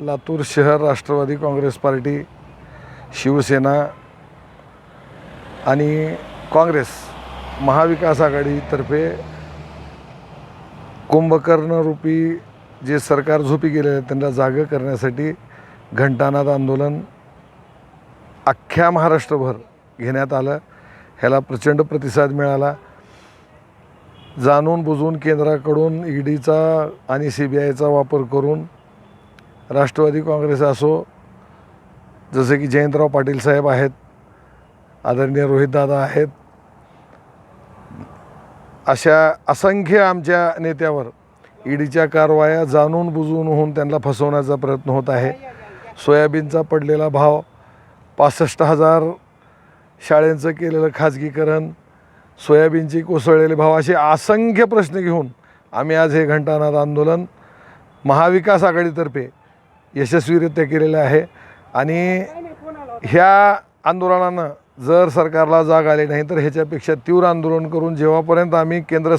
लातूर शहर राष्ट्रवादी काँग्रेस पार्टी शिवसेना आणि काँग्रेस महाविकास आघाडीतर्फे कुंभकर्णरूपी जे सरकार झोपी गेले आहे त्यांना जागं करण्यासाठी घंटानाद आंदोलन अख्ख्या महाराष्ट्रभर घेण्यात आलं. ह्याला प्रचंड प्रतिसाद मिळाला. जाणून बुजून केंद्राकडून ईडीचा आणि सी बी आयचा वापर करून राष्ट्रवादी काँग्रेस असो जसे की जयंतराव पाटील साहेब आहेत आदरणीय रोहितदादा आहेत अशा असंख्य आमच्या नेत्यावर ईडीच्या कारवाया जाणून बुजून होऊन त्यांना फसवण्याचा प्रयत्न होत आहे. सोयाबीनचा पडलेला भाव पासष्ट हजार शाळेंचं केलेलं खाजगीकरण सोयाबीनची कोसळलेले भाव असे असंख्य प्रश्न घेऊन आम्ही आज हे घंटानाद आंदोलन महाविकास आघाडीतर्फे यशस्वीरित्या केलेलं आहे. आणि ह्या आंदोलनानं जर सरकारला जाग आली नाही तर ह्याच्यापेक्षा तीव्र आंदोलन करून जेव्हापर्यंत आम्ही केंद्र सर